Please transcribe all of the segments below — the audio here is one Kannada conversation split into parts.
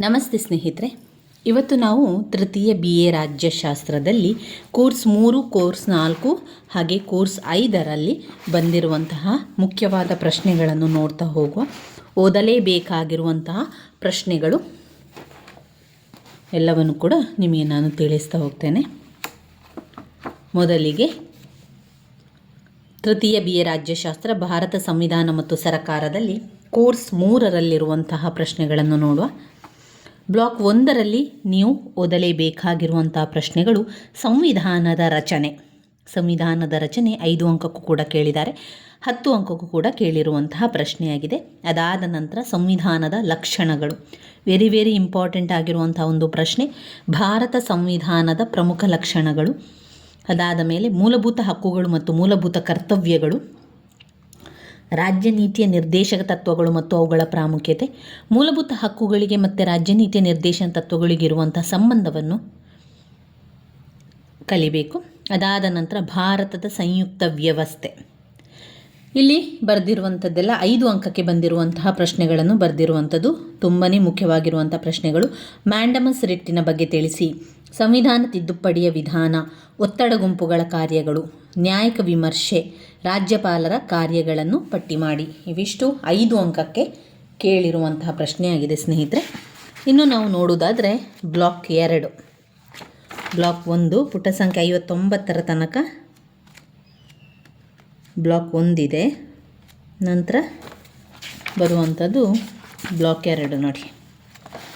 ನಮಸ್ತೆ ಸ್ನೇಹಿತರೆ. ಇವತ್ತು ನಾವು ತೃತೀಯ ಬಿ ಎ ರಾಜ್ಯಶಾಸ್ತ್ರದಲ್ಲಿ ಕೋರ್ಸ್ ಮೂರು, ಕೋರ್ಸ್ ನಾಲ್ಕು, ಹಾಗೆ ಕೋರ್ಸ್ ಐದರಲ್ಲಿ ಬಂದಿರುವಂತಹ ಮುಖ್ಯವಾದ ಪ್ರಶ್ನೆಗಳನ್ನು ನೋಡ್ತಾ ಹೋಗುವ ಓದಲೇಬೇಕಾಗಿರುವಂತಹ ಪ್ರಶ್ನೆಗಳು ಎಲ್ಲವನ್ನು ಕೂಡ ನಿಮಗೆ ನಾನು ತಿಳಿಸ್ತಾ ಹೋಗ್ತೇನೆ. ಮೊದಲಿಗೆ ತೃತೀಯ ಬಿ ಎ ರಾಜ್ಯಶಾಸ್ತ್ರ, ಭಾರತ ಸಂವಿಧಾನ ಮತ್ತು ಸರಕಾರದಲ್ಲಿ ಕೋರ್ಸ್ ಮೂರರಲ್ಲಿರುವಂತಹ ಪ್ರಶ್ನೆಗಳನ್ನು ನೋಡುವ. ಬ್ಲಾಕ್ ಒಂದರಲ್ಲಿ ನೀವು ಓದಲೇಬೇಕಾಗಿರುವಂಥ ಪ್ರಶ್ನೆಗಳು ಸಂವಿಧಾನದ ರಚನೆ. ಸಂವಿಧಾನದ ರಚನೆ ಐದು ಅಂಕಕ್ಕೂ ಕೂಡ ಕೇಳಿದ್ದಾರೆ. ಹತ್ತು ಅಂಕಕ್ಕೂ ಕೂಡ ಕೇಳಿರುವಂತಹ ಪ್ರಶ್ನೆಯಾಗಿದೆ. ಅದಾದ ನಂತರ ಸಂವಿಧಾನದ ಲಕ್ಷಣಗಳು. ವೆರಿ ವೆರಿ ಇಂಪಾರ್ಟೆಂಟ್ ಆಗಿರುವಂಥ ಒಂದು ಪ್ರಶ್ನೆ. ಭಾರತ ಸಂವಿಧಾನದ ಪ್ರಮುಖ ಲಕ್ಷಣಗಳು. ಅದಾದ ಮೇಲೆ ಮೂಲಭೂತ ಹಕ್ಕುಗಳು ಮತ್ತು ಮೂಲಭೂತ ಕರ್ತವ್ಯಗಳು. ರಾಜ್ಯ ನೀತಿಯ ನಿರ್ದೇಶಕ ತತ್ವಗಳು ಮತ್ತು ಅವುಗಳ ಪ್ರಾಮುಖ್ಯತೆ, ಮೂಲಭೂತ ಹಕ್ಕುಗಳಿಗೆ ಮತ್ತು ರಾಜ್ಯ ನೀತಿಯ ನಿರ್ದೇಶನ ತತ್ವಗಳಿಗಿರುವಂಥ ಸಂಬಂಧವನ್ನು ಕಲಿಬೇಕು. ಅದಾದ ನಂತರ ಭಾರತದ ಸಂಯುಕ್ತ ವ್ಯವಸ್ಥೆ. ಇಲ್ಲಿ ಬರೆದಿರುವಂಥದ್ದೆಲ್ಲ ಐದು ಅಂಕಕ್ಕೆ ಬಂದಿರುವಂತಹ ಪ್ರಶ್ನೆಗಳನ್ನು ಬರೆದಿರುವಂಥದ್ದು ತುಂಬಾ ಮುಖ್ಯವಾಗಿರುವಂಥ ಪ್ರಶ್ನೆಗಳು. ಮ್ಯಾಂಡಮಸ್ ರಿಟ್ಟಿನ ಬಗ್ಗೆ ತಿಳಿಸಿ. ಸಂವಿಧಾನ ತಿದ್ದುಪಡಿಯ ವಿಧಾನ, ಒತ್ತಡ ಗುಂಪುಗಳ ಕಾರ್ಯಗಳು, ನ್ಯಾಯಿಕ ವಿಮರ್ಶೆ ರಾಜ್ಯಪಾಲರ ಕಾರ್ಯಗಳನ್ನು ಪಟ್ಟಿ ಮಾಡಿ. ಇವಿಷ್ಟು ಐದು ಅಂಕಕ್ಕೆ ಕೇಳಿರುವಂತಹ ಪ್ರಶ್ನೆಯಾಗಿದೆ ಸ್ನೇಹಿತರೆ. ಇನ್ನು ನಾವು ನೋಡೋದಾದರೆ ಬ್ಲಾಕ್ ಎರಡು. ಬ್ಲಾಕ್ ಒಂದು ಪುಟ ಸಂಖ್ಯೆ ಐವತ್ತೊಂಬತ್ತರ ತನಕ ಬ್ಲಾಕ್ ಒಂದಿದೆ. ನಂತರ ಬರುವಂಥದ್ದು ಬ್ಲಾಕ್ ಎರಡು ನೋಡಿ.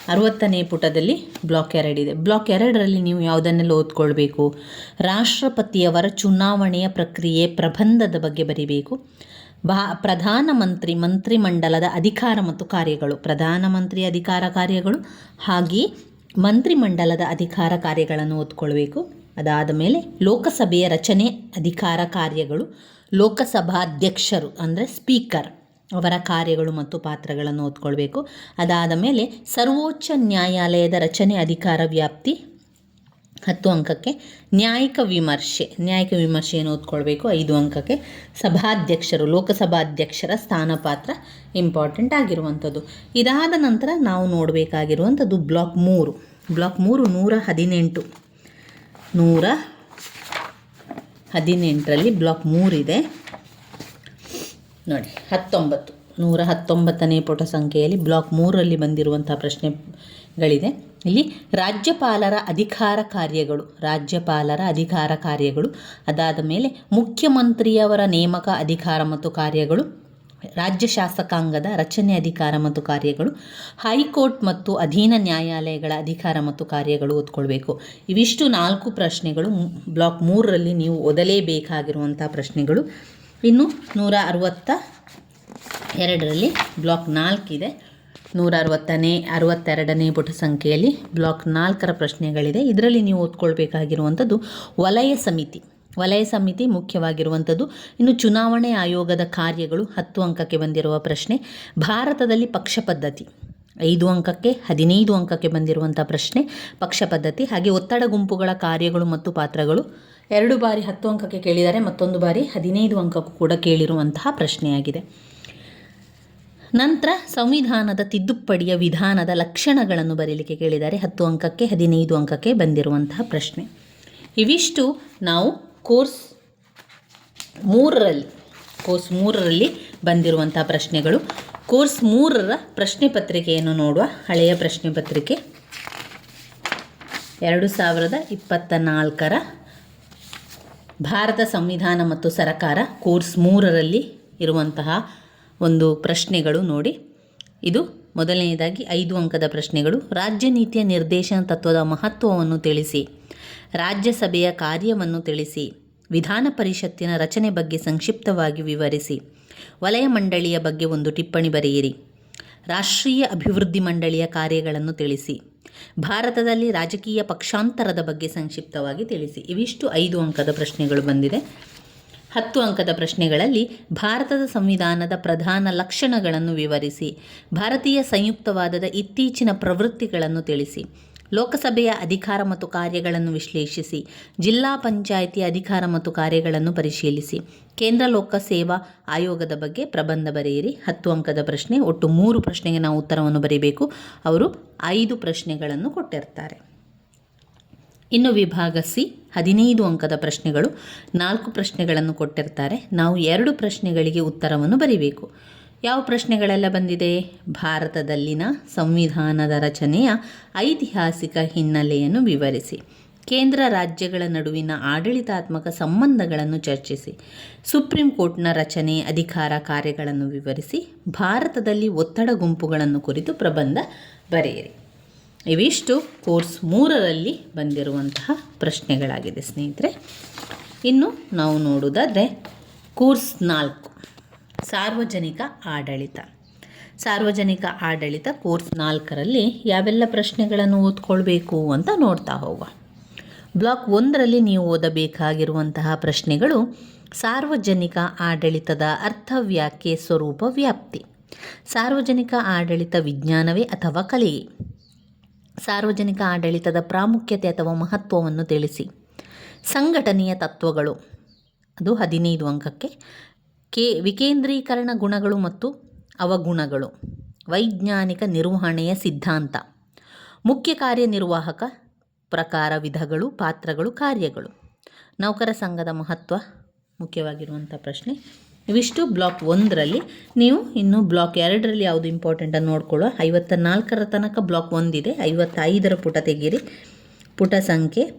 ಅರವತ್ತನೇ ಪುಟದಲ್ಲಿ ಬ್ಲಾಕ್ ಎರಡಿದೆ ಬ್ಲಾಕ್ ಎರಡರಲ್ಲಿ ನೀವು ಯಾವುದನ್ನೆಲ್ಲ ಓದ್ಕೊಳ್ಬೇಕು? ರಾಷ್ಟ್ರಪತಿಯವರ ಚುನಾವಣೆಯ ಪ್ರಕ್ರಿಯೆ ಪ್ರಬಂಧದ ಬಗ್ಗೆ ಬರೀಬೇಕು. ಬಾ ಪ್ರಧಾನಮಂತ್ರಿ ಮಂತ್ರಿಮಂಡಲದ ಅಧಿಕಾರ ಮತ್ತು ಕಾರ್ಯಗಳು. ಪ್ರಧಾನಮಂತ್ರಿ ಅಧಿಕಾರ ಕಾರ್ಯಗಳು ಹಾಗೆಯೇ ಮಂತ್ರಿಮಂಡಲದ ಅಧಿಕಾರ ಕಾರ್ಯಗಳನ್ನು ಓದ್ಕೊಳ್ಬೇಕು. ಅದಾದ ಮೇಲೆ ಲೋಕಸಭೆಯ ರಚನೆ ಅಧಿಕಾರ ಕಾರ್ಯಗಳು. ಲೋಕಸಭಾಧ್ಯಕ್ಷರು ಅಂದರೆ ಸ್ಪೀಕರ್. ಅವರ ಕಾರ್ಯಗಳು ಮತ್ತು ಪಾತ್ರಗಳನ್ನು ಓದ್ಕೊಳ್ಬೇಕು. ಅದಾದ ಮೇಲೆ ಸರ್ವೋಚ್ಚ ನ್ಯಾಯಾಲಯದ ರಚನೆ ಅಧಿಕಾರ ವ್ಯಾಪ್ತಿ ಹತ್ತು ಅಂಕಕ್ಕೆ ನ್ಯಾಯಿಕ ವಿಮರ್ಶೆ, ನ್ಯಾಯಿಕ ವಿಮರ್ಶೆಯನ್ನು ಓದ್ಕೊಳ್ಬೇಕು ಐದು ಅಂಕಕ್ಕೆ. ಸಭಾಧ್ಯಕ್ಷರು, ಲೋಕಸಭಾಧ್ಯಕ್ಷರ ಸ್ಥಾನ ಪಾತ್ರ ಇಂಪಾರ್ಟೆಂಟ್ ಆಗಿರುವಂಥದ್ದು. ಇದಾದ ನಂತರ ನಾವು ನೋಡಬೇಕಾಗಿರುವಂಥದ್ದು ಬ್ಲಾಕ್ ಮೂರು. ಬ್ಲಾಕ್ ಮೂರು ನೂರ ಹದಿನೆಂಟು. ನೂರ ಹದಿನೆಂಟರಲ್ಲಿ ಬ್ಲಾಕ್ ಮೂರಿದೆ. ನೋಡಿ, ಹತ್ತೊಂಬತ್ತು, ನೂರ ಹತ್ತೊಂಬತ್ತನೇ ಪುಟ ಸಂಖ್ಯೆಯಲ್ಲಿ ಬ್ಲಾಕ್ ಮೂರರಲ್ಲಿ ಬಂದಿರುವಂಥ ಪ್ರಶ್ನೆಗಳಿದೆ. ಇಲ್ಲಿ ರಾಜ್ಯಪಾಲರ ಅಧಿಕಾರ ಕಾರ್ಯಗಳು, ರಾಜ್ಯಪಾಲರ ಅಧಿಕಾರ ಕಾರ್ಯಗಳು, ಅದಾದ ಮೇಲೆ ಮುಖ್ಯಮಂತ್ರಿಯವರ ನೇಮಕ ಅಧಿಕಾರ ಮತ್ತು ಕಾರ್ಯಗಳು, ರಾಜ್ಯ ಶಾಸಕಾಂಗದ ರಚನೆ ಅಧಿಕಾರ ಮತ್ತು ಕಾರ್ಯಗಳು, ಹೈಕೋರ್ಟ್ ಮತ್ತು ಅಧೀನ ನ್ಯಾಯಾಲಯಗಳ ಅಧಿಕಾರ ಮತ್ತು ಕಾರ್ಯಗಳು ಓದ್ಕೊಳ್ಬೇಕು. ಇವಿಷ್ಟು ನಾಲ್ಕು ಪ್ರಶ್ನೆಗಳು ಬ್ಲಾಕ್ ಮೂರರಲ್ಲಿ ನೀವು ಓದಲೇಬೇಕಾಗಿರುವಂಥ ಪ್ರಶ್ನೆಗಳು. ಇನ್ನು ನೂರ ಅರವತ್ತ ಎರಡರಲ್ಲಿ ಬ್ಲಾಕ್ ನಾಲ್ಕಿದೆ ನೂರ ಅರವತ್ತನೇ, ಅರವತ್ತೆರಡನೇ ಪುಟ ಸಂಖ್ಯೆಯಲ್ಲಿ ಬ್ಲಾಕ್ ನಾಲ್ಕರ ಪ್ರಶ್ನೆಗಳಿದೆ. ಇದರಲ್ಲಿ ನೀವು ಓದ್ಕೊಳ್ಬೇಕಾಗಿರುವಂಥದ್ದು ವಲಯ ಸಮಿತಿ. ವಲಯ ಸಮಿತಿ ಮುಖ್ಯವಾಗಿರುವಂಥದ್ದು. ಇನ್ನು ಚುನಾವಣೆ ಆಯೋಗದ ಕಾರ್ಯಗಳು ಹತ್ತು ಅಂಕಕ್ಕೆ ಬಂದಿರುವ ಪ್ರಶ್ನೆ. ಭಾರತದಲ್ಲಿ ಪಕ್ಷ ಪದ್ಧತಿ. ಐದು ಅಂಕಕ್ಕೆ, ಹದಿನೈದು ಅಂಕಕ್ಕೆ ಬಂದಿರುವಂಥ ಪ್ರಶ್ನೆ ಪಕ್ಷ ಪದ್ಧತಿ. ಹಾಗೆ ಒತ್ತಡ ಗುಂಪುಗಳ ಕಾರ್ಯಗಳು ಮತ್ತು ಪಾತ್ರಗಳು. ಎರಡು ಬಾರಿ ಹತ್ತು ಅಂಕಕ್ಕೆ ಕೇಳಿದ್ದಾರೆ, ಮತ್ತೊಂದು ಬಾರಿ ಹದಿನೈದು ಅಂಕಕ್ಕೂ ಕೂಡ ಕೇಳಿರುವಂತಹ ಪ್ರಶ್ನೆಯಾಗಿದೆ. ನಂತರ ಸಂವಿಧಾನದ ತಿದ್ದುಪಡಿಯ ವಿಧಾನದ ಲಕ್ಷಣಗಳನ್ನು ಬರೀಲಿಕ್ಕೆ ಕೇಳಿದ್ದಾರೆ, ಹತ್ತು ಅಂಕಕ್ಕೆ, ಹದಿನೈದು ಅಂಕಕ್ಕೆ ಬಂದಿರುವಂತಹ ಪ್ರಶ್ನೆ. ಇವಿಷ್ಟು ನಾವು ಕೋರ್ಸ್ ಮೂರರಲ್ಲಿ ಕೋರ್ಸ್ ಮೂರರಲ್ಲಿ ಬಂದಿರುವಂತಹ ಪ್ರಶ್ನೆಗಳು. ಕೋರ್ಸ್ ಮೂರರ ಪ್ರಶ್ನೆ ಪತ್ರಿಕೆಯನ್ನು ನೋಡುವ ಹಳೆಯ ಪ್ರಶ್ನೆ ಪತ್ರಿಕೆ. ಎರಡು ಸಾವಿರದ ಇಪ್ಪತ್ತ ನಾಲ್ಕರ ಭಾರತ ಸಂವಿಧಾನ ಮತ್ತು ಸರಕಾರ ಕೋರ್ಸ್ ಮೂರರಲ್ಲಿ ಇರುವಂತಹ ಒಂದು ಪ್ರಶ್ನೆಗಳು ನೋಡಿ. ಇದು ಮೊದಲನೆಯದಾಗಿ ಐದು ಅಂಕದ ಪ್ರಶ್ನೆಗಳು. ರಾಜ್ಯ ನೀತಿಯ ನಿರ್ದೇಶನ ತತ್ವದ ಮಹತ್ವವನ್ನು ತಿಳಿಸಿ. ರಾಜ್ಯಸಭೆಯ ಕಾರ್ಯವನ್ನು ತಿಳಿಸಿ. ವಿಧಾನ ಪರಿಷತ್ತಿನ ರಚನೆ ಬಗ್ಗೆ ಸಂಕ್ಷಿಪ್ತವಾಗಿ ವಿವರಿಸಿ. ವಲಯ ಮಂಡಳಿಯ ಬಗ್ಗೆ ಒಂದು ಟಿಪ್ಪಣಿ ಬರೆಯಿರಿ. ರಾಷ್ಟ್ರೀಯ ಅಭಿವೃದ್ಧಿ ಮಂಡಳಿಯ ಕಾರ್ಯಗಳನ್ನು ತಿಳಿಸಿ. ಭಾರತದಲ್ಲಿ ರಾಜಕೀಯ ಪಕ್ಷಾಂತರದ ಬಗ್ಗೆ ಸಂಕ್ಷಿಪ್ತವಾಗಿ ತಿಳಿಸಿ. ಇವಿಷ್ಟು ಐದು ಅಂಕದ ಪ್ರಶ್ನೆಗಳು ಬಂದಿದೆ. ಹತ್ತು ಅಂಕದ ಪ್ರಶ್ನೆಗಳಲ್ಲಿ ಭಾರತದ ಸಂವಿಧಾನದ ಪ್ರಧಾನ ಲಕ್ಷಣಗಳನ್ನು ವಿವರಿಸಿ. ಭಾರತೀಯ ಸಂಯುಕ್ತವಾದದ ಇತ್ತೀಚಿನ ಪ್ರವೃತ್ತಿಗಳನ್ನು ತಿಳಿಸಿ. ಲೋಕಸಭೆಯ ಅಧಿಕಾರ ಮತ್ತು ಕಾರ್ಯಗಳನ್ನು ವಿಶ್ಲೇಷಿಸಿ, ಜಿಲ್ಲಾ ಪಂಚಾಯಿತಿ ಅಧಿಕಾರ ಮತ್ತು ಕಾರ್ಯಗಳನ್ನು ಪರಿಶೀಲಿಸಿ. ಕೇಂದ್ರ ಲೋಕಸೇವಾ ಆಯೋಗದ ಬಗ್ಗೆ ಪ್ರಬಂಧ ಬರೆಯಿರಿ. ಹತ್ತು ಅಂಕದ ಪ್ರಶ್ನೆ, ಒಟ್ಟು ಮೂರು ಪ್ರಶ್ನೆಗೆ ನಾವು ಉತ್ತರವನ್ನು ಬರೀಬೇಕು. ಅವರು ಐದು ಪ್ರಶ್ನೆಗಳನ್ನು ಕೊಟ್ಟಿರ್ತಾರೆ. ಇನ್ನು ವಿಭಾಗ ಸಿ, ಹದಿನೈದು ಅಂಕದ ಪ್ರಶ್ನೆಗಳು. ನಾಲ್ಕು ಪ್ರಶ್ನೆಗಳನ್ನು ಕೊಟ್ಟಿರ್ತಾರೆ. ನಾವು ಎರಡು ಪ್ರಶ್ನೆಗಳಿಗೆ ಉತ್ತರವನ್ನು ಬರೀಬೇಕು. ಯಾವ ಪ್ರಶ್ನೆಗಳೆಲ್ಲ ಬಂದಿದೆ? ಭಾರತದಲ್ಲಿನ ಸಂವಿಧಾನದ ರಚನೆಯ ಐತಿಹಾಸಿಕ ಹಿನ್ನೆಲೆಯನ್ನು ವಿವರಿಸಿ. ಕೇಂದ್ರ ರಾಜ್ಯಗಳ ನಡುವಿನ ಆಡಳಿತಾತ್ಮಕ ಸಂಬಂಧಗಳನ್ನು ಚರ್ಚಿಸಿ. ಸುಪ್ರೀಂ ಕೋರ್ಟ್ನ ರಚನೆ ಅಧಿಕಾರ ಕಾರ್ಯಗಳನ್ನು ವಿವರಿಸಿ. ಭಾರತದಲ್ಲಿ ಒತ್ತಡ ಗುಂಪುಗಳನ್ನು ಕುರಿತು ಪ್ರಬಂಧ ಬರೆಯಿರಿ. ಇವಿಷ್ಟು ಕೋರ್ಸ್ ಮೂರರಲ್ಲಿ ಬಂದಿರುವಂತಹ ಪ್ರಶ್ನೆಗಳಾಗಿದೆ ಸ್ನೇಹಿತರೆ. ಇನ್ನು ನಾವು ನೋಡುವುದಾದರೆ, ಕೋರ್ಸ್ ನಾಲ್ಕು. ಸಾರ್ವಜನಿಕ ಆಡಳಿತ. ಸಾರ್ವಜನಿಕ ಆಡಳಿತ ಕೋರ್ಸ್ ನಾಲ್ಕರಲ್ಲಿ ಯಾವೆಲ್ಲ ಪ್ರಶ್ನೆಗಳನ್ನು ಓದ್ಕೊಳ್ಬೇಕು ಅಂತ ನೋಡ್ತಾ ಹೋಗುವ. ಬ್ಲಾಕ್ ಒಂದರಲ್ಲಿ ನೀವು ಓದಬೇಕಾಗಿರುವಂತಹ ಪ್ರಶ್ನೆಗಳು ಸಾರ್ವಜನಿಕ ಆಡಳಿತದ ಅರ್ಥ ವ್ಯಾಖ್ಯೆ ಸ್ವರೂಪ ವ್ಯಾಪ್ತಿ. ಸಾರ್ವಜನಿಕ ಆಡಳಿತ ವಿಜ್ಞಾನವೇ ಅಥವಾ ಕಲೆಯೇ ಸಾರ್ವಜನಿಕ ಆಡಳಿತದ ಪ್ರಾಮುಖ್ಯತೆ ಅಥವಾ ಮಹತ್ವವನ್ನು ತಿಳಿಸಿ. ಸಂಘಟನೆಯ ತತ್ವಗಳು. ಅದು ಹದಿನೈದು ಅಂಕಕ್ಕೆ ಕೆ ವಿಕೇಂದ್ರೀಕರಣ ಗುಣಗಳು ಮತ್ತು ಅವಗುಣಗಳು. ವೈಜ್ಞಾನಿಕ ನಿರ್ವಹಣೆಯ ಸಿದ್ಧಾಂತ. ಮುಖ್ಯ ಕಾರ್ಯನಿರ್ವಾಹಕ ಪ್ರಕಾರ ವಿಧಗಳು, ಪಾತ್ರಗಳು, ಕಾರ್ಯಗಳು. ನೌಕರ ಸಂಘದ ಮಹತ್ವ, ಮುಖ್ಯವಾಗಿರುವಂಥ ಪ್ರಶ್ನೆ. ಇವಿಷ್ಟು ಬ್ಲಾಕ್ ಒಂದರಲ್ಲಿ. ನೀವು ಇನ್ನು ಬ್ಲಾಕ್ ಎರಡರಲ್ಲಿ ಯಾವುದು ಇಂಪಾರ್ಟೆಂಟ್ ಅಂತ ನೋಡ್ಕೊಳ್ಳೋ ಐವತ್ತ ನಾಲ್ಕರ ತನಕ ಬ್ಲಾಕ್ ಒಂದಿದೆ, ಐವತ್ತೈದರ ಪುಟ ತೆಗೀರಿ. ಪುಟ ಸಂಖ್ಯೆ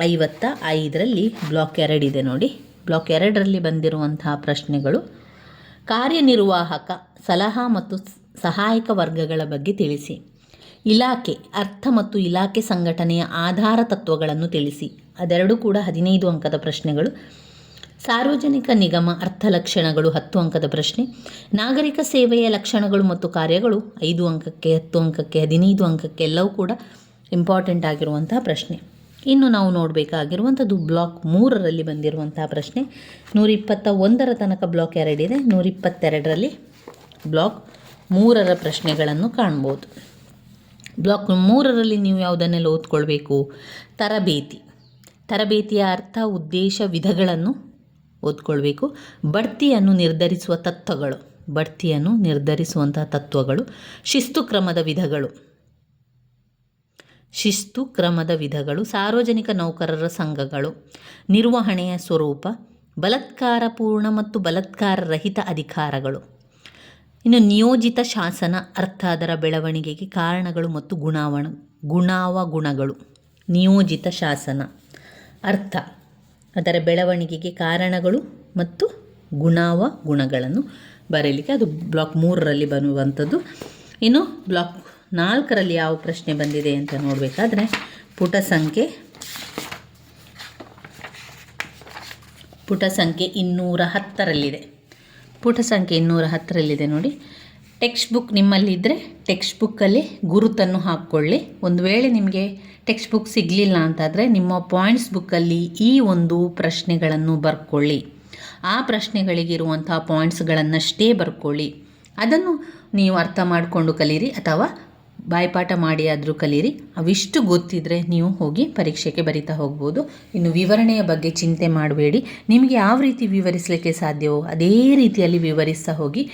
ಐವತ್ತ ಐದರಲ್ಲಿ ಬ್ಲಾಕ್ ಎರಡಿದೆ ನೋಡಿ. ಬ್ಲಾಕ್ ಎರಡರಲ್ಲಿ ಬಂದಿರುವಂತಹ ಪ್ರಶ್ನೆಗಳು. ಕಾರ್ಯನಿರ್ವಾಹಕ, ಸಲಹಾ ಮತ್ತು ಸಹಾಯಕ ವರ್ಗಗಳ ಬಗ್ಗೆ ತಿಳಿಸಿ. ಇಲಾಖೆ, ಅರ್ಥ ಮತ್ತು ಇಲಾಖೆ ಸಂಘಟನೆಯ ಆಧಾರ ತತ್ವಗಳನ್ನು ತಿಳಿಸಿ. ಅದೆರಡೂ ಕೂಡ ಹದಿನೈದು ಅಂಕದ ಪ್ರಶ್ನೆಗಳು. ಸಾರ್ವಜನಿಕ ನಿಗಮ, ಅರ್ಥ ಲಕ್ಷಣಗಳು ಹತ್ತು ಅಂಕದ ಪ್ರಶ್ನೆ. ನಾಗರಿಕ ಸೇವೆಯ ಲಕ್ಷಣಗಳು ಮತ್ತು ಕಾರ್ಯಗಳು ಐದು ಅಂಕಕ್ಕೆ, ಹತ್ತು ಅಂಕಕ್ಕೆ, ಹದಿನೈದು ಅಂಕಕ್ಕೆ ಎಲ್ಲವೂ ಕೂಡ ಇಂಪಾರ್ಟೆಂಟ್ ಆಗಿರುವಂತಹ ಪ್ರಶ್ನೆ. ಇನ್ನು ನಾವು ನೋಡಬೇಕಾಗಿರುವಂಥದ್ದು ಬ್ಲಾಕ್ ಮೂರರಲ್ಲಿ ಬಂದಿರುವಂತಹ ಪ್ರಶ್ನೆ. ನೂರಿಪ್ಪತ್ತ ಒಂದರ ತನಕ ಬ್ಲಾಕ್ ಎರಡಿದೆ. ನೂರಿಪ್ಪತ್ತೆರಡರಲ್ಲಿ ಬ್ಲಾಕ್ ಮೂರರ ಪ್ರಶ್ನೆಗಳನ್ನು ಕಾಣ್ಬೋದು. ಬ್ಲಾಕ್ ಮೂರರಲ್ಲಿ ನೀವು ಯಾವುದನ್ನೆಲ್ಲ ಓದ್ಕೊಳ್ಬೇಕು? ತರಬೇತಿ. ತರಬೇತಿಯ ಅರ್ಥ, ಉದ್ದೇಶ, ವಿಧಗಳನ್ನು ಓದ್ಕೊಳ್ಬೇಕು. ಬಡ್ತಿಯನ್ನು ನಿರ್ಧರಿಸುವ ತತ್ವಗಳು. ಬಡ್ತಿಯನ್ನು ನಿರ್ಧರಿಸುವಂತಹ ತತ್ವಗಳು. ಶಿಸ್ತು ಕ್ರಮದ ವಿಧಗಳು. ಶಿಸ್ತು, ಕ್ರಮದ ವಿಧಗಳು, ಸಾರ್ವಜನಿಕ ನೌಕರರ ಸಂಘಗಳು, ನಿರ್ವಹಣೆಯ ಸ್ವರೂಪ ಬಲಾತ್ಕಾರಪೂರ್ಣ ಮತ್ತು ಬಲತ್ಕಾರ ರಹಿತ ಅಧಿಕಾರಗಳು. ಇನ್ನು ನಿಯೋಜಿತ ಶಾಸನ, ಅರ್ಥ ಅದರ ಬೆಳವಣಿಗೆಗೆ ಕಾರಣಗಳು ಮತ್ತು ಗುಣಾವಣ ಗುಣಾವಗುಣಗಳು ನಿಯೋಜಿತ ಶಾಸನ, ಅರ್ಥ ಅದರ ಬೆಳವಣಿಗೆಗೆ ಕಾರಣಗಳು ಮತ್ತು ಗುಣಾವ ಗುಣಗಳನ್ನು ಬರೀಲಿಕ್ಕೆ ಅದು ಬ್ಲಾಕ್ ಮೂರರಲ್ಲಿ ಬರುವಂಥದ್ದು. ಇನ್ನು ಬ್ಲಾಕ್ ನಾಲ್ಕರಲ್ಲಿ ಯಾವ ಪ್ರಶ್ನೆ ಬಂದಿದೆ ಅಂತ ನೋಡಬೇಕಾದ್ರೆ ಪುಟ ಸಂಖ್ಯೆ ಪುಟ ಸಂಖ್ಯೆ ಇನ್ನೂರ ಹತ್ತರಲ್ಲಿದೆ. ಪುಟ ಸಂಖ್ಯೆ ಇನ್ನೂರ ಹತ್ತರಲ್ಲಿದೆ ನೋಡಿ. ಟೆಕ್ಸ್ಟ್ ಬುಕ್ ನಿಮ್ಮಲ್ಲಿದ್ದರೆ ಟೆಕ್ಸ್ಟ್ ಬುಕ್ಕಲ್ಲಿ ಗುರುತನ್ನು ಹಾಕ್ಕೊಳ್ಳಿ. ಒಂದು ವೇಳೆ ನಿಮಗೆ ಟೆಕ್ಸ್ಟ್ ಬುಕ್ ಸಿಗಲಿಲ್ಲ ಅಂತಾದರೆ ನಿಮ್ಮ ಪಾಯಿಂಟ್ಸ್ ಬುಕ್ಕಲ್ಲಿ ಈ ಒಂದು ಪ್ರಶ್ನೆಗಳನ್ನು ಬರ್ಕೊಳ್ಳಿ. ಆ ಪ್ರಶ್ನೆಗಳಿಗಿರುವಂಥ ಪಾಯಿಂಟ್ಸ್ಗಳನ್ನಷ್ಟೇ ಬರ್ಕೊಳ್ಳಿ. ಅದನ್ನು ನೀವು ಅರ್ಥ ಮಾಡಿಕೊಂಡು ಕಲೀರಿ ಅಥವಾ ಬಾಯ್ಪಾಠ ಮಾಡಿ ಆದರೂ ಕಲೀರಿ. ಅವಿಷ್ಟು ಗೊತ್ತಿದ್ದರೆ ನೀವು ಹೋಗಿ ಪರೀಕ್ಷೆಗೆ ಬರಿತಾ ಹೋಗ್ಬೋದು. ಇನ್ನು ವಿವರಣೆಯ ಬಗ್ಗೆ ಚಿಂತೆ ಮಾಡಬೇಡಿ. ನಿಮಗೆ ಯಾವ ರೀತಿ ವಿವರಿಸಲಿಕ್ಕೆ ಸಾಧ್ಯವೋ ಅದೇ ರೀತಿಯಲ್ಲಿ ವಿವರಿಸ್ತಾ ಹೋಗಿ.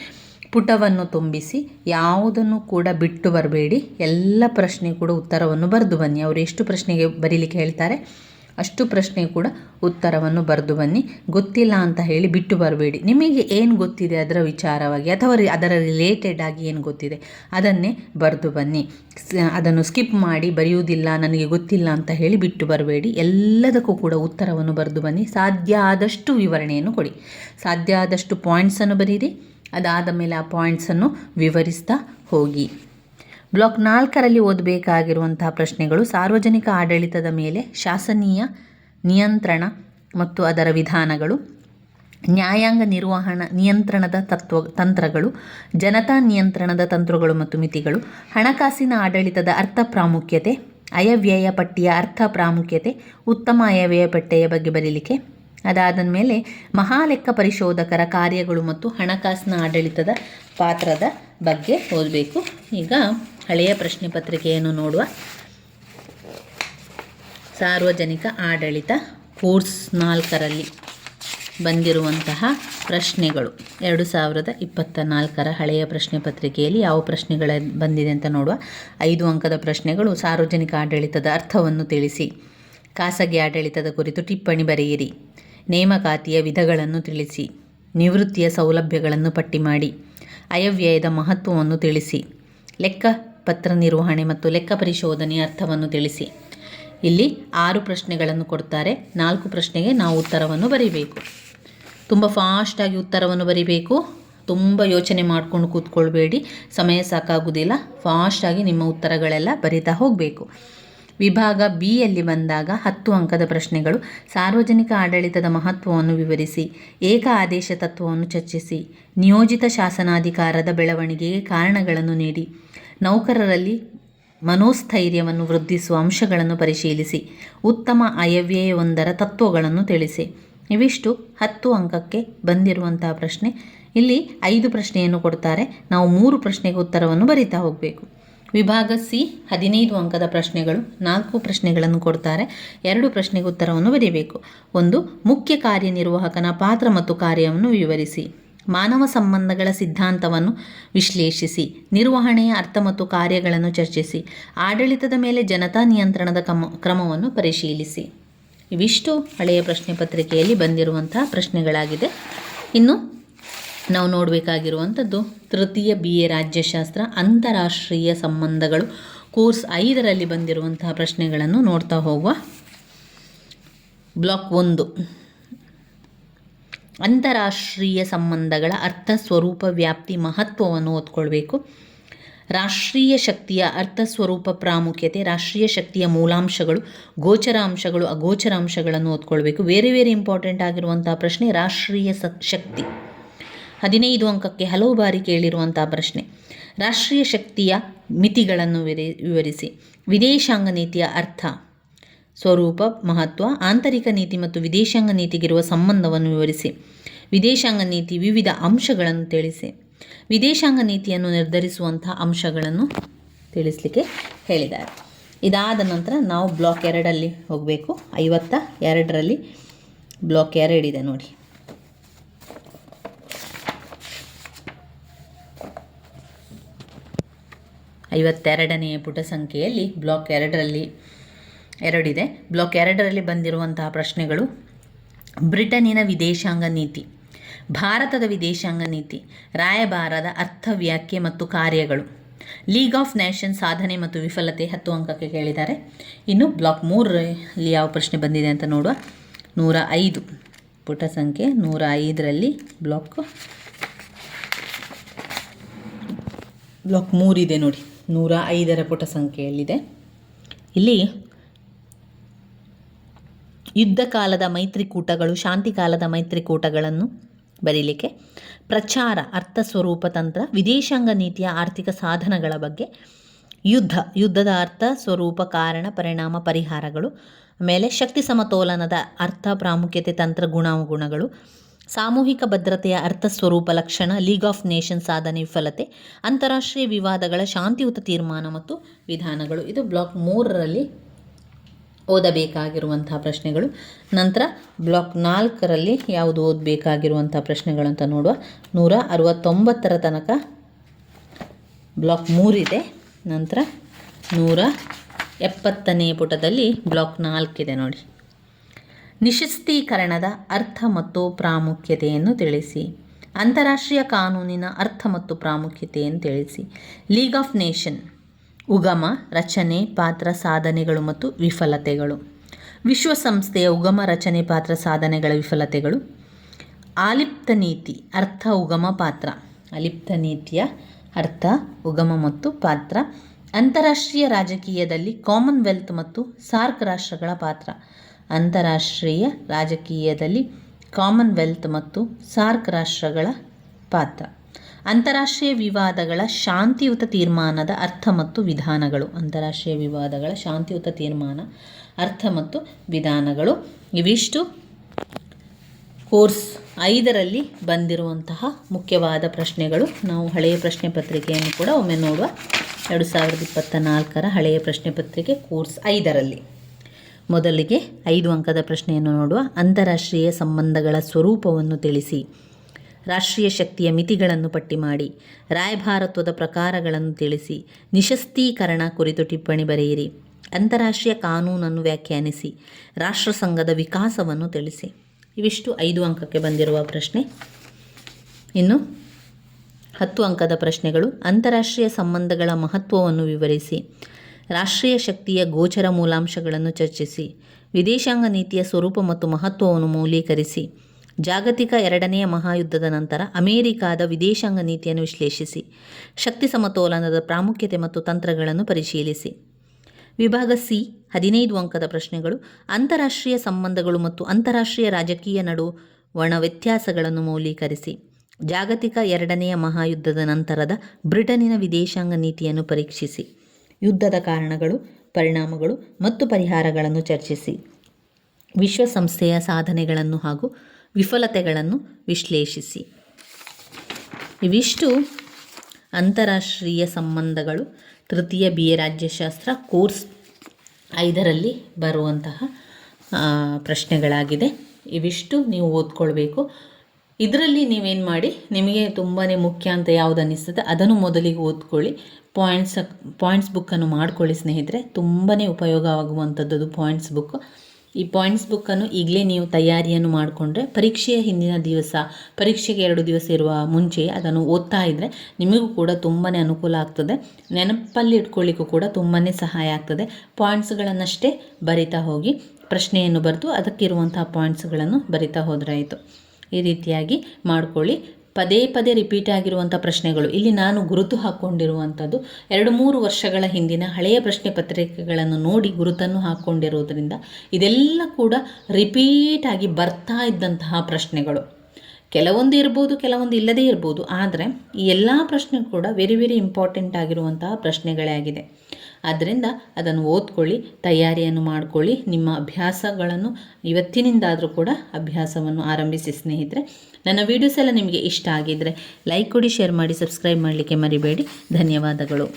ಪುಟವನ್ನು ತುಂಬಿಸಿ, ಯಾವುದನ್ನು ಕೂಡ ಬಿಟ್ಟು ಬರಬೇಡಿ. ಎಲ್ಲ ಪ್ರಶ್ನೆ ಕೂಡ ಉತ್ತರವನ್ನು ಬರೆದು ಬನ್ನಿ. ಅವರು ಎಷ್ಟು ಪ್ರಶ್ನೆಗೆ ಬರೀಲಿಕ್ಕೆ ಹೇಳ್ತಾರೆ? ಅಷ್ಟು ಪ್ರಶ್ನೆ ಕೂಡ ಉತ್ತರವನ್ನು ಬರೆದು ಬನ್ನಿ. ಗೊತ್ತಿಲ್ಲ ಅಂತ ಹೇಳಿ ಬಿಟ್ಟು ಬರಬೇಡಿ. ನಿಮಗೆ ಏನು ಗೊತ್ತಿದೆ ಅದರ ವಿಚಾರವಾಗಿ? ಅಥವಾ ಅದರ ರಿಲೇಟೆಡ್ ಆಗಿ ಏನು ಗೊತ್ತಿದೆ? ಅದನ್ನೇ ಬರೆದು ಬನ್ನಿ. ಅದನ್ನು ಸ್ಕಿಪ್ ಮಾಡಿ ಬರೆಯುವುದಿಲ್ಲ, ನನಗೆ ಗೊತ್ತಿಲ್ಲ ಅಂತ ಹೇಳಿ ಬಿಟ್ಟು ಬರಬೇಡಿ. ಎಲ್ಲದಕ್ಕೂ ಕೂಡ ಉತ್ತರವನ್ನು ಬರೆದು ಬನ್ನಿ. ಸಾಧ್ಯ ಆದಷ್ಟು ವಿವರಣೆಯನ್ನು ಕೊಡಿ. ಸಾಧ್ಯ ಆದಷ್ಟು ಪಾಯಿಂಟ್ಸನ್ನು ಬರೀರಿ. ಅದಾದ ಮೇಲೆ ಆ ಪಾಯಿಂಟ್ಸನ್ನು ವಿವರಿಸ್ತಾ ಹೋಗಿ. ಬ್ಲಾಕ್ ನಾಲ್ಕರಲ್ಲಿ ಓದಬೇಕಾಗಿರುವಂತಹ ಪ್ರಶ್ನೆಗಳು ಸಾರ್ವಜನಿಕ ಆಡಳಿತದ ಮೇಲೆ ಶಾಸನೀಯ ನಿಯಂತ್ರಣ ಮತ್ತು ಅದರ ವಿಧಾನಗಳು, ನ್ಯಾಯಾಂಗ ನಿರ್ವಹಣಾ ನಿಯಂತ್ರಣದ ತತ್ವ ತಂತ್ರಗಳು, ಜನತಾ ನಿಯಂತ್ರಣದ ತಂತ್ರಗಳು ಮತ್ತು ಮಿತಿಗಳು, ಹಣಕಾಸಿನ ಆಡಳಿತದ ಅರ್ಥ ಪ್ರಾಮುಖ್ಯತೆ ಅಯವ್ಯಯ ಪಟ್ಟಿಯ ಅರ್ಥ ಪ್ರಾಮುಖ್ಯತೆ, ಉತ್ತಮ ಅಯವ್ಯಯ ಪಟ್ಟಿಯ ಬಗ್ಗೆ ಬರೀಲಿಕ್ಕೆ. ಅದಾದ ಮೇಲೆ ಮಹಾಲೆಕ್ಕ ಪರಿಶೋಧಕರ ಕಾರ್ಯಗಳು ಮತ್ತು ಹಣಕಾಸಿನ ಆಡಳಿತದ ಪಾತ್ರದ ಬಗ್ಗೆ ಓದಬೇಕು. ಈಗ ಹಳೆಯ ಪ್ರಶ್ನೆ ಪತ್ರಿಕೆಯನ್ನು ನೋಡುವ ಸಾರ್ವಜನಿಕ ಆಡಳಿತ ಕೋರ್ಸ್ ನಾಲ್ಕರಲ್ಲಿ ಬಂದಿರುವಂತಹ ಪ್ರಶ್ನೆಗಳು. ಎರಡು ಸಾವಿರದ ಇಪ್ಪತ್ತ ನಾಲ್ಕರ ಹಳೆಯ ಪ್ರಶ್ನೆ ಪತ್ರಿಕೆಯಲ್ಲಿ ಯಾವ ಪ್ರಶ್ನೆಗಳ ಬಂದಿದೆ ಅಂತ ನೋಡುವ ಐದು ಅಂಕದ ಪ್ರಶ್ನೆಗಳು ಸಾರ್ವಜನಿಕ ಆಡಳಿತದ ಅರ್ಥವನ್ನು ತಿಳಿಸಿ. ಖಾಸಗಿ ಆಡಳಿತದ ಕುರಿತು ಟಿಪ್ಪಣಿ ಬರೆಯಿರಿ. ನೇಮಕಾತಿಯ ವಿಧಗಳನ್ನು ತಿಳಿಸಿ. ನಿವೃತ್ತಿಯ ಸೌಲಭ್ಯಗಳನ್ನು ಪಟ್ಟಿ ಮಾಡಿ. ಅಯವ್ಯಯದ ಮಹತ್ವವನ್ನು ತಿಳಿಸಿ. ಲೆಕ್ಕ ಪತ್ರ ನಿರ್ವಹಣೆ ಮತ್ತು ಲೆಕ್ಕ ಪರಿಶೋಧನೆಯ ಅರ್ಥವನ್ನು ತಿಳಿಸಿ. ಇಲ್ಲಿ ಆರು ಪ್ರಶ್ನೆಗಳನ್ನು ಕೊಡ್ತಾರೆ. ನಾಲ್ಕು ಪ್ರಶ್ನೆಗೆ ನಾವು ಉತ್ತರವನ್ನು ಬರೀಬೇಕು. ತುಂಬ ಫಾಸ್ಟಾಗಿ ಉತ್ತರವನ್ನು ಬರೀಬೇಕು. ತುಂಬ ಯೋಚನೆ ಮಾಡಿಕೊಂಡು ಕೂತ್ಕೊಳ್ಬೇಡಿ. ಸಮಯ ಸಾಕಾಗುವುದಿಲ್ಲ ಫಾಸ್ಟಾಗಿ ನಿಮ್ಮ ಉತ್ತರಗಳೆಲ್ಲ ಬರಿತಾ ಹೋಗಬೇಕು. ವಿಭಾಗ ಬಿ ಯಲ್ಲಿ ಬಂದಾಗ ಹತ್ತು ಅಂಕದ ಪ್ರಶ್ನೆಗಳು. ಸಾರ್ವಜನಿಕ ಆಡಳಿತದ ಮಹತ್ವವನ್ನು ವಿವರಿಸಿ. ಏಕ ಆದೇಶ ತತ್ವವನ್ನು ಚರ್ಚಿಸಿ. ನಿಯೋಜಿತ ಶಾಸನಾಧಿಕಾರದ ಬೆಳವಣಿಗೆಗೆ ಕಾರಣಗಳನ್ನು ನೀಡಿ. ನೌಕರರಲ್ಲಿ ಮನೋಸ್ಥೈರ್ಯವನ್ನು ವೃದ್ಧಿಸುವ ಅಂಶಗಳನ್ನು ಪರಿಶೀಲಿಸಿ, ಉತ್ತಮ ಆಯವ್ಯಯವೊಂದರ ತತ್ವಗಳನ್ನು ತಿಳಿಸಿ. ಇವಿಷ್ಟು ಹತ್ತು ಅಂಕಕ್ಕೆ ಬಂದಿರುವಂತಹ ಪ್ರಶ್ನೆ. ಇಲ್ಲಿ ಐದು ಪ್ರಶ್ನೆಯನ್ನು ಕೊಡ್ತಾರೆ. ನಾವು ಮೂರು ಪ್ರಶ್ನೆಗೆ ಉತ್ತರವನ್ನು ಬರಿತಾ ಹೋಗಬೇಕು. ವಿಭಾಗ ಸಿ ಹದಿನೈದು ಅಂಕದ ಪ್ರಶ್ನೆಗಳು, ನಾಲ್ಕು ಪ್ರಶ್ನೆಗಳನ್ನು ಕೊಡ್ತಾರೆ. ಎರಡು ಪ್ರಶ್ನೆಗೆ ಉತ್ತರವನ್ನು ಬರೀಬೇಕು. ಒಂದು, ಮುಖ್ಯ ಕಾರ್ಯನಿರ್ವಾಹಕನ ಪಾತ್ರ ಮತ್ತು ಕಾರ್ಯವನ್ನು ವಿವರಿಸಿ. ಮಾನವ ಸಂಬಂಧಗಳ ಸಿದ್ಧಾಂತವನ್ನು ವಿಶ್ಲೇಷಿಸಿ, ನಿರ್ವಹಣೆಯ ಅರ್ಥ ಮತ್ತು ಕಾರ್ಯಗಳನ್ನು ಚರ್ಚಿಸಿ, ಆಡಳಿತದ ಮೇಲೆ ಜನತಾ ನಿಯಂತ್ರಣದ ಕ್ರಮ ಕ್ರಮವನ್ನು ಪರಿಶೀಲಿಸಿ. ಇವಿಷ್ಟು ಹಳೆಯ ಪ್ರಶ್ನೆ ಪತ್ರಿಕೆಯಲ್ಲಿ ಬಂದಿರುವಂತಹ ಪ್ರಶ್ನೆಗಳಾಗಿದೆ. ಇನ್ನು ನಾವು ನೋಡಬೇಕಾಗಿರುವಂಥದ್ದು, ತೃತೀಯ ಬಿ ಎ ರಾಜ್ಯಶಾಸ್ತ್ರ ಅಂತಾರಾಷ್ಟ್ರೀಯ ಸಂಬಂಧಗಳು. ಕೋರ್ಸ್ ಐದರಲ್ಲಿ ಬಂದಿರುವಂತಹ ಪ್ರಶ್ನೆಗಳನ್ನು ನೋಡ್ತಾ ಹೋಗುವ. ಬ್ಲಾಕ್ ಒಂದು. ಅಂತಾರಾಷ್ಟ್ರೀಯ ಸಂಬಂಧಗಳ ಅರ್ಥ ಸ್ವರೂಪ ವ್ಯಾಪ್ತಿ ಮಹತ್ವವನ್ನು ಓದ್ಕೊಳ್ಬೇಕು. ರಾಷ್ಟ್ರೀಯ ಶಕ್ತಿಯ ಅರ್ಥ ಸ್ವರೂಪ ಪ್ರಾಮುಖ್ಯತೆ, ರಾಷ್ಟ್ರೀಯ ಶಕ್ತಿಯ ಮೂಲಾಂಶಗಳು ಗೋಚರ ಅಂಶಗಳು ಅಗೋಚರ ಅಂಶಗಳನ್ನು ಓದ್ಕೊಳ್ಬೇಕು. ವೆರಿ ವೆರಿ ಇಂಪಾರ್ಟೆಂಟ್ ಆಗಿರುವಂಥ ಪ್ರಶ್ನೆ ರಾಷ್ಟ್ರೀಯ ಶಕ್ತಿ. ಹದಿನೈದು ಅಂಕಕ್ಕೆ ಹಲವು ಬಾರಿ ಕೇಳಿರುವಂಥ ಪ್ರಶ್ನೆ. ರಾಷ್ಟ್ರೀಯ ಶಕ್ತಿಯ ಮಿತಿಗಳನ್ನು ವಿರಿ, ವಿವರಿಸಿ. ವಿದೇಶಾಂಗ ನೀತಿಯ ಅರ್ಥ. ಸ್ವರೂಪ, ಮಹತ್ವ, ಆಂತರಿಕ ನೀತಿ ಮತ್ತು ವಿದೇಶಾಂಗ ನೀತಿಗಿರುವ ಸಂಬಂಧವನ್ನು ವಿವರಿಸಿ. ವಿದೇಶಾಂಗ ನೀತಿ ವಿವಿಧ ಅಂಶಗಳನ್ನು ತಿಳಿಸಿ. ವಿದೇಶಾಂಗ ನೀತಿಯನ್ನು ನಿರ್ಧರಿಸುವಂಥ ಅಂಶಗಳನ್ನು ತಿಳಿಸಲಿಕ್ಕೆ ಹೇಳಿದ್ದಾರೆ. ಇದಾದ ನಂತರ ನಾವು ಬ್ಲಾಕ್ ಎರಡಲ್ಲಿ ಹೋಗಬೇಕು. ಐವತ್ತ ಎರಡರಲ್ಲಿ ಬ್ಲಾಕ್ ಎರಡಿದೆ ನೋಡಿ. ಐವತ್ತೆರಡನೆಯ ಪುಟ ಸಂಖ್ಯೆಯಲ್ಲಿ ಬ್ಲಾಕ್ ಎರಡರಲ್ಲಿ ಎರಡಿದೆ. ಬ್ಲಾಕ್ ಎರಡರಲ್ಲಿ ಬಂದಿರುವಂತಹ ಪ್ರಶ್ನೆಗಳು. ಬ್ರಿಟನ್ನಿನ ವಿದೇಶಾಂಗ ನೀತಿ. ಭಾರತದ ವಿದೇಶಾಂಗ ನೀತಿ. ರಾಯಭಾರದ ಅರ್ಥ ವ್ಯಾಖ್ಯೆ ಮತ್ತು ಕಾರ್ಯಗಳು. ಲೀಗ್ ಆಫ್ ನ್ಯಾಷನ್ ಸಾಧನೆ ಮತ್ತು ವಿಫಲತೆ ಹತ್ತು ಅಂಕಕ್ಕೆ ಕೇಳಿದ್ದಾರೆ. ಇನ್ನು ಬ್ಲಾಕ್ ಮೂರರಲ್ಲಿ ಯಾವ ಪ್ರಶ್ನೆ ಬಂದಿದೆ ಅಂತ ನೋಡುವ. ನೂರ ಐದು. ಪುಟ ಸಂಖ್ಯೆ ನೂರ ಐದರಲ್ಲಿ ಬ್ಲಾಕ್ ಬ್ಲಾಕ್ ಮೂರಿದೆ ನೋಡಿ. ನೂರ ಐದರ ಪುಟ ಸಂಖ್ಯೆಯಲ್ಲಿದೆ. ಇಲ್ಲಿ ಯುದ್ಧ ಕಾಲದ ಮೈತ್ರಿಕೂಟಗಳು, ಶಾಂತಿ ಕಾಲದ ಮೈತ್ರಿಕೂಟಗಳನ್ನು ಬರೀಲಿಕ್ಕೆ ಪ್ರಚಾರ, ಅರ್ಥ ಸ್ವರೂಪ ತಂತ್ರ, ವಿದೇಶಾಂಗ ನೀತಿಯ ಆರ್ಥಿಕ ಸಾಧನಗಳ ಬಗ್ಗೆ ಯುದ್ಧ, ಯುದ್ಧದ ಅರ್ಥ ಸ್ವರೂಪ, ಕಾರಣ, ಪರಿಣಾಮ, ಪರಿಹಾರಗಳು ಆಮೇಲೆ ಶಕ್ತಿ ಸಮತೋಲನದ ಅರ್ಥ, ಪ್ರಾಮುಖ್ಯತೆ, ತಂತ್ರ, ಗುಣಾವುಗುಣಗಳು, ಸಾಮೂಹಿಕ ಭದ್ರತೆಯ ಅರ್ಥ ಸ್ವರೂಪ, ಲಕ್ಷಣ, ಲೀಗ್ ಆಫ್ ನೇಷನ್ ಸಾಧನೆ, ವಿಫಲತೆ, ಅಂತಾರಾಷ್ಟ್ರೀಯ ವಿವಾದಗಳ ಶಾಂತಿಯುತ ತೀರ್ಮಾನ ಮತ್ತು ವಿಧಾನಗಳು. ಇದು ಬ್ಲಾಕ್ ಮೂರರಲ್ಲಿ ಓದಬೇಕಾಗಿರುವಂತಹ ಪ್ರಶ್ನೆಗಳು. ನಂತರ ಬ್ಲಾಕ್ ನಾಲ್ಕರಲ್ಲಿ ಯಾವುದು ಓದಬೇಕಾಗಿರುವಂಥ ಪ್ರಶ್ನೆಗಳು ಅಂತ ನೋಡುವ. ನೂರ ಅರವತ್ತೊಂಬತ್ತರ ತನಕ ಬ್ಲಾಕ್ ಮೂರಿದೆ. ನಂತರ ನೂರ ಎಪ್ಪತ್ತನೇ ಪುಟದಲ್ಲಿ ಬ್ಲಾಕ್ ನಾಲ್ಕಿದೆ ನೋಡಿ. ನಿಶಸ್ತೀಕರಣದ ಅರ್ಥ ಮತ್ತು ಪ್ರಾಮುಖ್ಯತೆಯನ್ನು ತಿಳಿಸಿ. ಅಂತಾರಾಷ್ಟ್ರೀಯ ಕಾನೂನಿನ ಅರ್ಥ ಮತ್ತು ಪ್ರಾಮುಖ್ಯತೆಯನ್ನು ತಿಳಿಸಿ. League of nation. ಉಗಮ, ರಚನೆ, ಪಾತ್ರ, ಸಾಧನೆಗಳು ಮತ್ತು ವಿಫಲತೆಗಳು. ವಿಶ್ವಸಂಸ್ಥೆಯ ಉಗಮ, ರಚನೆ, ಪಾತ್ರ, ಸಾಧನೆಗಳ ವಿಫಲತೆಗಳು. ಆಲಿಪ್ತ ನೀತಿ, ಅರ್ಥ, ಉಗಮ, ಪಾತ್ರ. ಅಲಿಪ್ತ ನೀತಿಯ ಅರ್ಥ, ಉಗಮ ಮತ್ತು ಪಾತ್ರ. ಅಂತಾರಾಷ್ಟ್ರೀಯ ರಾಜಕೀಯದಲ್ಲಿ ಕಾಮನ್ವೆಲ್ತ್ ಮತ್ತು ಸಾರ್ಕ್ ರಾಷ್ಟ್ರಗಳ ಪಾತ್ರ. ಅಂತಾರಾಷ್ಟ್ರೀಯ ರಾಜಕೀಯದಲ್ಲಿ ಕಾಮನ್ವೆಲ್ತ್ ಮತ್ತು ಸಾರ್ಕ್ ರಾಷ್ಟ್ರಗಳ ಪಾತ್ರ. ಅಂತಾರಾಷ್ಟ್ರೀಯ ವಿವಾದಗಳ ಶಾಂತಿಯುತ ತೀರ್ಮಾನದ ಅರ್ಥ ಮತ್ತು ವಿಧಾನಗಳು. ಅಂತಾರಾಷ್ಟ್ರೀಯ ವಿವಾದಗಳ ಶಾಂತಿಯುತ ತೀರ್ಮಾನ, ಅರ್ಥ ಮತ್ತು ವಿಧಾನಗಳು. ಇವಿಷ್ಟು. ಕೋರ್ಸ್ ಐದರಲ್ಲಿ ಬಂದಿರುವಂತಹ ಮುಖ್ಯವಾದ ಪ್ರಶ್ನೆಗಳು. ನಾವು ಹಳೆಯ ಪ್ರಶ್ನೆ ಪತ್ರಿಕೆಯನ್ನು ಕೂಡ ಒಮ್ಮೆ ನೋಡುವ ಎರಡು ಸಾವಿರದ ಇಪ್ಪತ್ತ ನಾಲ್ಕರ ಹಳೆಯ ಪ್ರಶ್ನೆ ಪತ್ರಿಕೆ ಕೋರ್ಸ್ ಐದರಲ್ಲಿ. ಮೊದಲಿಗೆ ಐದು ಅಂಕದ ಪ್ರಶ್ನೆಯನ್ನು ನೋಡುವ. ಅಂತಾರಾಷ್ಟ್ರೀಯ ಸಂಬಂಧಗಳ ಸ್ವರೂಪವನ್ನು ತಿಳಿಸಿ. ರಾಷ್ಟ್ರೀಯ ಶಕ್ತಿಯ ಮಿತಿಗಳನ್ನು ಪಟ್ಟಿ ಮಾಡಿ ರಾಯಭಾರತ್ವದ ಪ್ರಕಾರಗಳನ್ನು ತಿಳಿಸಿ, ನಿಶಸ್ತೀಕರಣ ಕುರಿತು ಟಿಪ್ಪಣಿ ಬರೆಯಿರಿ. ಅಂತಾರಾಷ್ಟ್ರೀಯ ಕಾನೂನನ್ನು ವ್ಯಾಖ್ಯಾನಿಸಿ, ರಾಷ್ಟ್ರ ಸಂಘದ ವಿಕಾಸವನ್ನು ತಿಳಿಸಿ. ಇವಿಷ್ಟು ಐದು ಅಂಕಕ್ಕೆ ಬಂದಿರುವ ಪ್ರಶ್ನೆ. ಇನ್ನು ಹತ್ತು ಅಂಕದ ಪ್ರಶ್ನೆಗಳು. ಅಂತಾರಾಷ್ಟ್ರೀಯ ಸಂಬಂಧಗಳ ಮಹತ್ವವನ್ನು ವಿವರಿಸಿ, ರಾಷ್ಟ್ರೀಯ ಶಕ್ತಿಯ ಗೋಚರ ಮೂಲಾಂಶಗಳನ್ನು ಚರ್ಚಿಸಿ, ವಿದೇಶಾಂಗ ನೀತಿಯ ಸ್ವರೂಪ ಮತ್ತು ಮಹತ್ವವನ್ನು ಮೌಲ್ಯೀಕರಿಸಿ ಜಾಗತಿಕ ಎರಡನೆಯ ಮಹಾಯುದ್ಧದ ನಂತರ ಅಮೆರಿಕಾದ ವಿದೇಶಾಂಗ ನೀತಿಯನ್ನು ವಿಶ್ಲೇಷಿಸಿ, ಶಕ್ತಿ ಸಮತೋಲನದ ಪ್ರಾಮುಖ್ಯತೆ ಮತ್ತು ತಂತ್ರಗಳನ್ನು ಪರಿಶೀಲಿಸಿ. ವಿಭಾಗ ಸಿ, ಹದಿನೈದು ಅಂಕದ ಪ್ರಶ್ನೆಗಳು, ಅಂತಾರಾಷ್ಟ್ರೀಯ ಸಂಬಂಧಗಳು ಮತ್ತು ಅಂತಾರಾಷ್ಟ್ರೀಯ ರಾಜಕೀಯ ನಡುವಣ ವ್ಯತ್ಯಾಸಗಳನ್ನು ಮೌಲ್ಯೀಕರಿಸಿ. ಜಾಗತಿಕ ಎರಡನೆಯ ಮಹಾಯುದ್ಧದ ನಂತರದ ಬ್ರಿಟನ್ನಿನ ವಿದೇಶಾಂಗ ನೀತಿಯನ್ನು ಪರೀಕ್ಷಿಸಿ. ಯುದ್ಧದ ಕಾರಣಗಳು, ಪರಿಣಾಮಗಳು ಮತ್ತು ಪರಿಹಾರಗಳನ್ನು ಚರ್ಚಿಸಿ. ವಿಶ್ವಸಂಸ್ಥೆಯ ಸಾಧನೆಗಳನ್ನು ಹಾಗೂ ವಿಫಲತೆಗಳನ್ನು ವಿಶ್ಲೇಷಿಸಿ. ಇವಿಷ್ಟು ಅಂತಾರಾಷ್ಟ್ರೀಯ ಸಂಬಂಧಗಳು. ತೃತೀಯ ಬಿ ಎ ರಾಜ್ಯಶಾಸ್ತ್ರ ಕೋರ್ಸ್ ಐದರಲ್ಲಿ ಬರುವಂತಹ ಪ್ರಶ್ನೆಗಳಾಗಿದೆ. ಇವಿಷ್ಟು ನೀವು ಓದ್ಕೊಳ್ಬೇಕು. ಇದರಲ್ಲಿ ನೀವೇನು ಮಾಡಿ, ನಿಮಗೆ ತುಂಬಾ ಮುಖ್ಯ ಅಂತ ಯಾವುದು ಅನ್ನಿಸ್ತದೆ ಅದನ್ನು ಮೊದಲಿಗೆ ಓದ್ಕೊಳ್ಳಿ. ಪಾಯಿಂಟ್ಸ್ ಪಾಯಿಂಟ್ಸ್ ಬುಕ್ಕನ್ನು ಮಾಡ್ಕೊಳ್ಳಿ ಸ್ನೇಹಿತರೆ. ತುಂಬಾ ಉಪಯೋಗವಾಗುವಂಥದ್ದು ಪಾಯಿಂಟ್ಸ್ ಬುಕ್. ಈ ಪಾಯಿಂಟ್ಸ್ ಬುಕ್ಕನ್ನು ಈಗಲೇ ನೀವು ತಯಾರಿಯನ್ನು ಮಾಡಿಕೊಂಡ್ರೆ ಪರೀಕ್ಷೆಯ ಹಿಂದಿನ ದಿವಸ, ಪರೀಕ್ಷೆಗೆ ಎರಡು ದಿವಸ ಇರುವ ಮುಂಚೆ ಅದನ್ನು ಓದ್ತಾ ಇದ್ದರೆ ನಿಮಗೂ ಕೂಡ ತುಂಬಾ ಅನುಕೂಲ ಆಗ್ತದೆ. ನೆನಪಲ್ಲಿ ಇಟ್ಕೊಳ್ಳಿಕ್ಕೂ ಕೂಡ ತುಂಬಾ ಸಹಾಯ ಆಗ್ತದೆ. ಪಾಯಿಂಟ್ಸ್ಗಳನ್ನಷ್ಟೇ ಬರಿತಾ ಹೋಗಿ ಪ್ರಶ್ನೆಯನ್ನು ಬರೆದು ಅದಕ್ಕಿರುವಂತಹ ಪಾಯಿಂಟ್ಸ್ಗಳನ್ನು ಬರಿತಾ ಹೋದ್ರಾಯಿತು. ಈ ರೀತಿಯಾಗಿ ಮಾಡ್ಕೊಳ್ಳಿ. ಪದೇ ಪದೇ ರಿಪೀಟ್ ಆಗಿರುವಂಥ ಪ್ರಶ್ನೆಗಳು. ಇಲ್ಲಿ ನಾನು ಗುರುತು ಹಾಕ್ಕೊಂಡಿರುವಂಥದ್ದು ಎರಡು ಮೂರು ವರ್ಷಗಳ ಹಿಂದಿನ ಹಳೆಯ ಪ್ರಶ್ನೆ ಪತ್ರಿಕೆಗಳನ್ನು ನೋಡಿ ಗುರುತನ್ನು ಹಾಕ್ಕೊಂಡಿರೋದ್ರಿಂದ ಇದೆಲ್ಲ ಕೂಡ ರಿಪೀಟ್ ಆಗಿ ಬರ್ತಾ ಇದ್ದಂತಹ ಪ್ರಶ್ನೆಗಳು. ಕೆಲವೊಂದು ಇರ್ಬೋದು, ಕೆಲವೊಂದು ಇಲ್ಲದೇ ಇರ್ಬೋದು. ಆದರೆ ಈ ಎಲ್ಲ ಪ್ರಶ್ನೆ ಕೂಡ ವೆರಿ ವೆರಿ ಇಂಪಾರ್ಟೆಂಟ್ ಆಗಿರುವಂತಹ ಪ್ರಶ್ನೆಗಳೇ ಆಗಿದೆ. ಆದ್ದರಿಂದ ಅದನ್ನು ಓದ್ಕೊಳ್ಳಿ, ತಯಾರಿಯನ್ನು ಮಾಡಿಕೊಳ್ಳಿ, ನಿಮ್ಮ ಅಭ್ಯಾಸಗಳನ್ನು ಇವತ್ತಿನಿಂದಾದರೂ ಕೂಡ ಅಭ್ಯಾಸವನ್ನು ಆರಂಭಿಸಿ ಸ್ನೇಹಿತರೆ. ನನ್ನ ವೀಡಿಯೋಸ್ ಎಲ್ಲ ನಿಮಗೆ ಇಷ್ಟ ಆಗಿದ್ದರೆ ಲೈಕ್ ಕೊಡಿ ಶೇರ್ ಮಾಡಿ ಸಬ್ಸ್ಕ್ರೈಬ್ ಮಾಡಲಿಕ್ಕೆ ಮರಿಬೇಡಿ. ಧನ್ಯವಾದಗಳು.